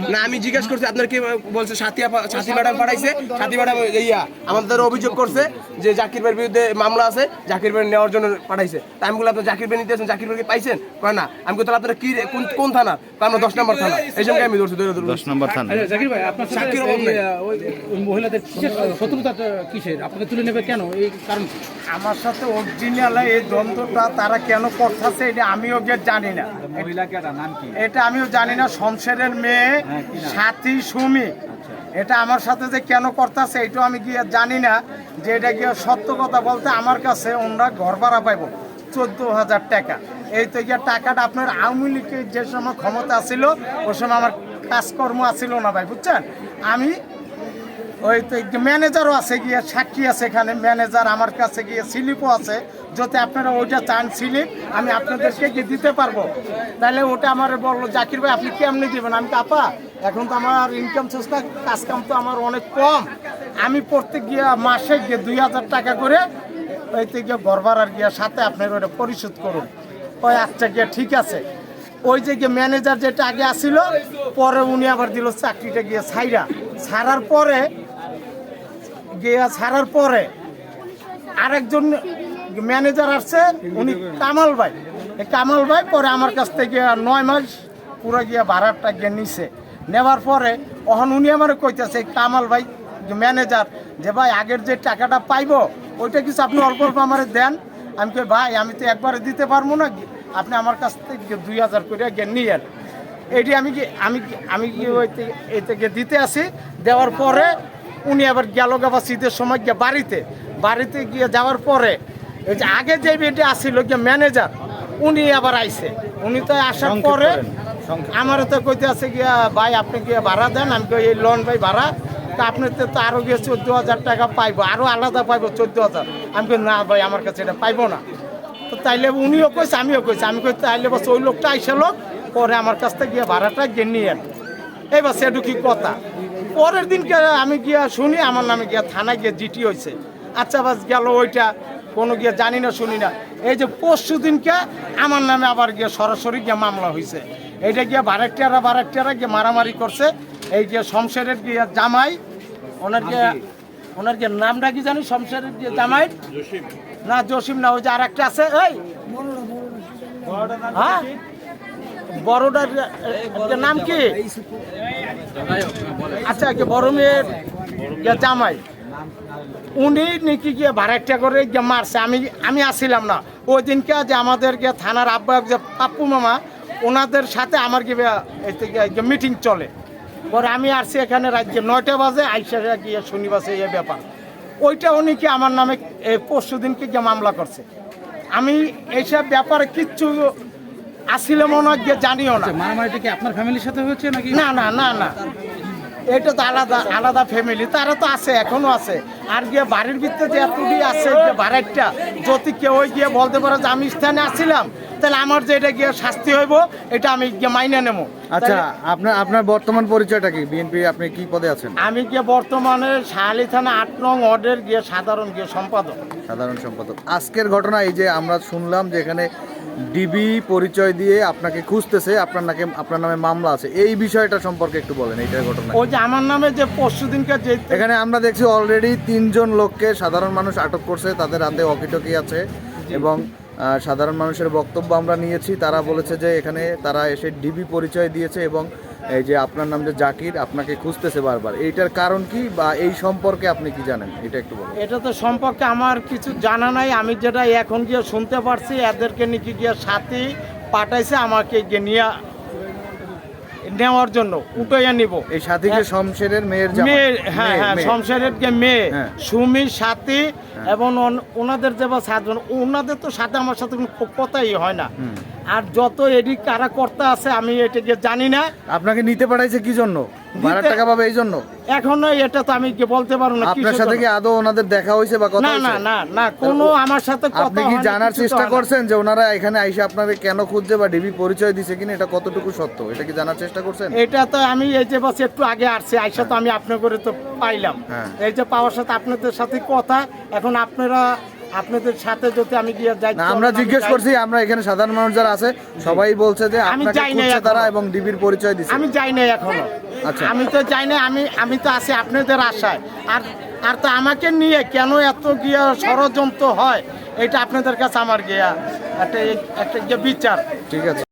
like না আমি জিজ্ঞেস করছি আপনার কি বলছে সাথী সাথী ম্যাডাম পাঠাইছে? সাথী ম্যাডাম ইয়া আমাদের অভিযোগ করছে যে জাকির ভাইয়ের বিরুদ্ধে মামলা আছে জাকির ভাই নেওয়ার জন্য পাঠাইছে। তাই আমি বললাম আপনার জাকির ভাই নিতেছেন জাকির ভাই পাইছেন? কয় না। আমি বললাম আপনারা কি কোন কোন থানা? আমরা দশ নম্বর থানা। এই সঙ্গে আমি ধরছি ধরে ধরে দশ নম্বর থানা। আচ্ছা, জাকির ভাই আপনার ওই মহিলাদের কিসের শত্রুতা কিসের? আপনাকে তুলে নেবে কেন? এই কারণ আমার সাথে অরিজিনাল এই দ্বন্দ্বটা তারা কেন করতেছে এটা আমিও গিয়ে জানি না। এটা আমিও জানি না শমশেরের মেয়ে সাথী সুমি। এটা আমার সাথে যে কেন করতেছে এটাও আমি গিয়ে জানি না যে এটা গিয়ে সত্য কথা বলতে আমার কাছে ওনারা ঘর ভাড়া পাইব চোদ্দ হাজার টাকা। এই তো গিয়ে টাকাটা আপনার আওয়ামী লীগের যে সময় ক্ষমতা ছিল ওই সময় আমার কাজকর্ম আছিল না ভাই বুঝছেন? আমি ওই তো ম্যানেজারও আছে গিয়ে, সাক্ষী আছে এখানে ম্যানেজার আমার কাছে গিয়ে স্লিপও আছে। যাতে আপনারা ওইটা চান স্লিপ আমি আপনাদেরকে গিয়ে দিতে পারব। তাহলে ওটা আমার বলল, জাকির ভাই, আপনি কেমনি দেবেন? আমি আপা, এখন তো আমার ইনকাম সোর্স না কাজ কাম তো আমার অনেক কম। আমি প্রত্যেক গিয়া মাসে গিয়ে দুই হাজার টাকা করে ওইতে গিয়ে ঘর ভাড়ার গিয়ে সাথে আপনার ওটা পরিশোধ করুন। ওই আচ্ছা গিয়ে ঠিক আছে। ওই যে গিয়ে ম্যানেজার যেটা আগে আসিল পরে উনি আবার দিল চাকরিটা গিয়ে ছাইরা ছাড়ার পরে গিয়ে ছাড়ার পরে আরেকজন ম্যানেজার আসছে, উনি কামাল ভাই। কামাল ভাই পরে আমার কাছ থেকে নয় মাস পুরো গিয়ে ভাড়াটা গিয়ে নিছে। নেওয়ার পরে তখন উনি আমার কইতেছে, কামাল ভাই ম্যানেজার, যে ভাই, আগের যে টাকাটা পাইব, ওইটা কিছু আপনি অল্প অল্প আমার দেন। আমি কই, ভাই, আমি তো একবারে দিতে পারব না, আপনি আমার কাছ থেকে দুই হাজার করে গিয়ে নিয়েন। এটি আমি কি, আমি কি- আমি কি ওই থেকে দিতে আসি। দেওয়ার পরে উনি আবার গেল গাবা শীতের সময় গিয়ে বাড়িতে বাড়িতে গিয়ে যাওয়ার পরে এই যে আগে যে বেটে আসছিল গিয়ে ম্যানেজার উনি আবার আইছে। উনি তো আসার পরে আমার তো কইতে আছে গিয়া ভাই আপনি গিয়ে ভাড়া দেন আমি এই লোন ভাই ভাড়া তা আপনি তো তো আরও গিয়ে চোদ্দ হাজার টাকা পাইবো আরও আলাদা পাইবো চোদ্দ হাজার। আমি কই না ভাই আমার কাছে এটা পাইবো না। তো তাইলে উনিও কইছে আমিও কইছি। আমি কই তাইলে বস ওই লোকটা আইসে লোক পরে আমার কাছ থেকে গিয়ে ভাড়াটা গিয়ে নিয়ে এবার সেটু কি কথা? পরের দিনকে আমি গিয়া শুনি আমার নামে গিয়া থানায় গিয়ে জিটি হয়েছে আচ্ছা বাস গেল ওইটা কোনো গিয়ে জানি না শুনি না। এই যে পরশু দিনকে আমার নামে আবার গিয়ে সরাসরি গিয়ে মামলা হয়েছে এইটা গিয়ে বারেকটিয়ারা বারেকটিয়ারা গিয়ে মারামারি করছে। এই গিয়ে শমশেরের গিয়ে জামাই ওনার গিয়ে ওনার গিয়ে নামটা কি জানি? শমশেরের গিয়ে জামাই? না জসিম না ওই যে আর একটা আছে এই! হ্যাঁ? বড়টার নাম কি? আচ্ছা বড় মেয়ের? জামাই। উনি নাকি গিয়ে ভাড়াটা করে গিয়ে মারছে। আমি আমি আসছিলাম না। ওই দিনকে যে আমাদের গিয়ে থানার আব্বা যে পাপ্পু মামা, ওনাদের সাথে আমার গিয়ে মিটিং চলে। পরে আমি আসছি এখানে রাজ্যে নয়টা বাজে, আইসা গিয়ে শনিবাসে এই ব্যাপার। ওইটা উনি কি আমার নামে পরশু দিনকে গিয়ে মামলা করছে। আমি এইসব ব্যাপারে কিচ্ছু আসলে মনে হয় জানিও না। মারামারিটা কি আপনার ফ্যামিলির সাথে হয়েছে নাকি? না না না না। এটা তো আলাদা আলাদা ফ্যামিলি তারা তো আছে এখনও আছে। আর গিয়ে বাড়ির ভিতরে যে এতটি আছে যে বাড়াইটা যদি কেউ গিয়ে বলতে পারে যে আমি স্থানে আসছিলাম তাহলে আমার যে এটা গিয়ে শাস্তি হইব এটা আমি গিয়ে মাইনে নেব। আচ্ছা আপনার আপনার বর্তমান পরিচয়টা কি? বিএনপি আপনি কি পদে আছেন? আমি গিয়ে বর্তমানে শাহালি থানা আট নং ওয়ার্ডের গিয়ে সাধারণ গিয়ে সম্পাদক। সাধারণ সম্পাদক। আজকের ঘটনা এই যে আমরা শুনলাম যে এখানে ডিবি পরিচয় দিয়ে আপনাকে খুঁজতেছে আপনার নাকে আপনার নামে মামলা আছে। এই বিষয়টা সম্পর্কে একটু বলেন এইটার ঘটনা ওই যে আমার নামে যে পরশু দিনকার যে এখানে আমরা দেখছি অলরেডি তিনজন লোককে সাধারণ মানুষ আটক করছে তাদের হাতে অকিটকি আছে এবং সাধারণ মানুষের বক্তব্য আমরা নিয়েছি। তারা বলেছে যে এখানে তারা এসে ডিবি পরিচয় দিয়েছে এবং এই যে আপনার নাম যে জাকির, আপনাকে খুঁজতেছে বারবার। এইটার কারণ কি বা এই সম্পর্কে আপনি কি জানেন? এটা একটু বলুন। এটা তো সম্পর্কে আমার কিছু জানা নাই। আমি যেটা এখন গিয়ে শুনতে পারছি, এদেরকে নাকি গিয়ে সাথে পাঠাইছে আমাকে গিয়ে নিয়ে নেওয়ার জন্য উঠাইয়া নিব। এই সাথীকে শমশেরের মেয়ের মেয়ের মেয়ে হ্যাঁ হ্যাঁ। শমশেরের যে মেয়ে হ্যাঁ। সুমি সাথী এবং ওনাদের যে বা সাতজন ওনাদের তো সাথে আমার সাথে কোনো কথাই হয় না। আর যত এডিট কারা কর্তা আছে আমি এটাকে জানি না। আপনাকে নিতে পাঠাইছে কি জন্য? বারো টাকা পাবে এই জন্য? এখনও এটা তো আমি বলতে পারব না আপনার সাথে কি আদৌ ওনাদের দেখা হয়েছে বা কথা না না না না কোনো আমার সাথে কথা আপনি কি জানার চেষ্টা করছেন যে ওনারা এখানে আইসে আপনাদের কেন খুঁজছে বা ডিবি পরিচয় দিছে কিনা এটা কতটুকু সত্য? এটা কি জানার চেষ্টা করছেন? এটা তো আমি এই যে বাস একটু আগে আসছি আইসা তো আমি আপনার করে তো পাইলাম। হ্যাঁ। এই যে পাওয়ার সাথে আপনাদের সাথে কথা এখন আপনারা আপনাদের সাথে যদি আমি গিয়ে যাই আমরা জিজ্ঞেস করছি আমরা এখানে সাধারণ মানুষ যারা আছে সবাই বলছে যে আমি আপনাকে খুঁজছে তারা এবং ডিবির পরিচয় দিচ্ছে আমি যাই নাই এখনও। আচ্ছা। আমি তো যাই না আমি আমি তো আছি আপনাদের আশায়। আর আর তো আমাকে নিয়ে কেন এত গিয়া ষড়যন্ত্র হয়? এটা আপনাদের কাছে আমার গিয়া একটা একটা বিচার। ঠিক আছে।